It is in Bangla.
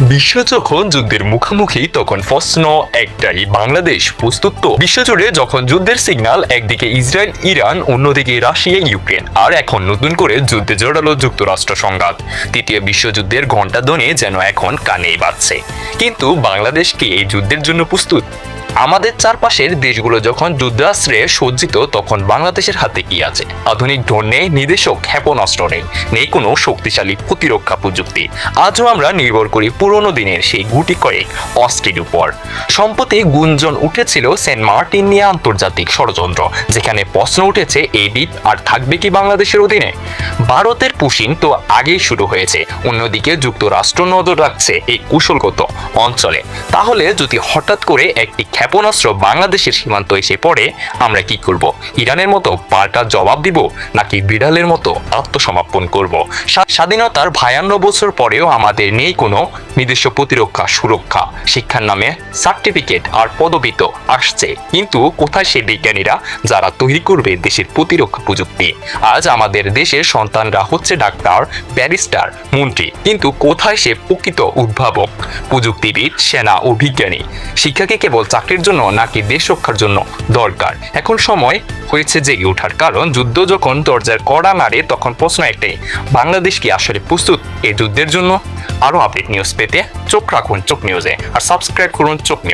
বিশ্ব যখন যুদ্ধের মুখোমুখি, তখন প্রশ্ন একটাই, বাংলাদেশ প্রস্তুত তো? বিশ্বজুড়ে যখন যুদ্ধের সিগনাল একদিকে ইসরায়েল, ইরান, অন্যদিকে রাশিয়া, ইউক্রেন। আর এখন নতুন করে যুদ্ধে জড়ালো যুক্তরাষ্ট্র সংঘাত। তৃতীয় বিশ্বযুদ্ধের ঘণ্টা ধ্বনি যেন এখন কানেই বাজছে। কিন্তু বাংলাদেশ কি এই যুদ্ধের জন্য প্রস্তুত? আমাদের চারপাশের দেশগুলো যখন যুদ্ধাস্ত্রে সজ্জিত, তখন বাংলাদেশের হাতে কি আছে? আধুনিক ড্রোন নেই, নির্দেশক ক্ষেপণাস্ত্র নেই নেই কোনো শক্তিশালী প্রতিরক্ষা প্রযুক্তি। আজও আমরা নির্ভর করি পুরনো দিনের সেই গুটি কয়েক অস্ত্রের উপর। সম্প্রতি গুঞ্জন উঠেছিল সেন্ট মার্টিন নিয়ে আন্তর্জাতিক ষড়যন্ত্র, যেখানে প্রশ্ন উঠেছে, এই দ্বীপ আর থাকবে কি বাংলাদেশের অধীনে? ভারতের পুশিন তো আগেই শুরু হয়েছে, অন্যদিকে যুক্তরাষ্ট্র নজর রাখছে এই কুশলগত অঞ্চলে। তাহলে যদি হঠাৎ করে একটি ক্ষেপণাস্ত্র বাংলাদেশের সীমান্ত এসে পড়ে, আমরা কি করব? ইরানের মতো পাল্টা জবাব দিব, নাকি বিড়ালের মতো আত্মসমর্পণ করব? স্বাধীনতার ভায়ান্ন বছর পরেও আমাদের নেই কোনো নিজস্ব প্রতিরক্ষা সুরক্ষা। শিক্ষার নামে সার্টিফিকেট আর পদবি তো আসছে। কিন্তু কোথায় সেই বিজ্ঞানীরা যারা তৈরি করবে দেশের প্রতিরক্ষা প্রযুক্তি? আজ আমাদের দেশের সন্তানরা হচ্ছে ডাক্তার, ব্যারিস্টার, মন্ত্রী। কিন্তু কোথায় সে প্রকৃত উদ্ভাবক? প্রযুক্তিবিদ, সেনা ও বিজ্ঞানী। শিক্ষাকে কেবল চাকরির জন্য নাকি দেশ রক্ষার জন্য দরকার? এখন সময় হয়েছে জেগে ওঠার কারণ যুদ্ধ যখন দরজার কড়া নাড়ে, তখন প্রশ্ন একটাই, বাংলাদেশ কি আসলে প্রস্তুত এই যুদ্ধের জন্য? আরও আপডেট নিউজ পেতে চোখ রাখুন চোখ নিউজে আর সাবস্ক্রাইব করুন চোখ নিউজ।